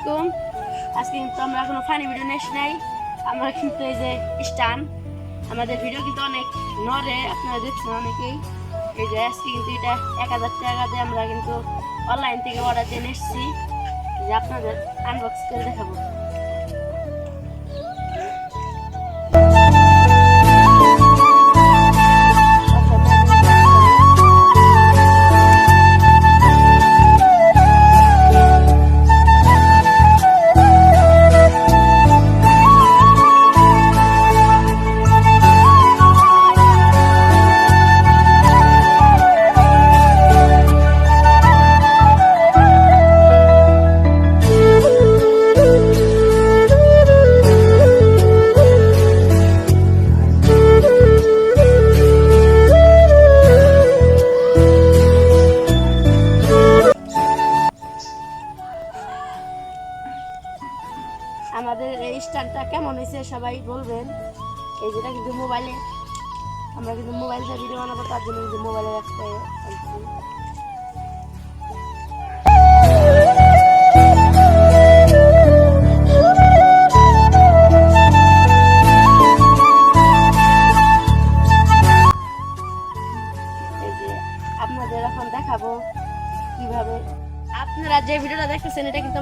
আলাইকুম। আজকে কিন্তু আমরা কোনো ফানি ভিডিও নেস নাই। আমরা কিন্তু এই যে স্টান, আমাদের ভিডিও কিন্তু অনেক নড়ে, আপনারা দেখছেন অনেকেই। এই যে আজকে কিন্তু এটা এক হাজার টাকা দিয়ে আমরা কিন্তু অনলাইন থেকে অর্ডার দিয়ে এসেছি। যে আপনাদের আনবক্স করে দেখাবো। আমাদের এই স্টারটা কেমন হয়েছে সবাই বলবেন। এই যেটা কিন্তু মোবাইলে, আমরা কিন্তু মোবাইল ভিডিও বানাবো, তার জন্য কিন্তু মোবাইলে যে আপনাদের এখন দেখাবো কীভাবে আপনারা যে ভিডিওটা দেখতেছেন, এটা কিন্তু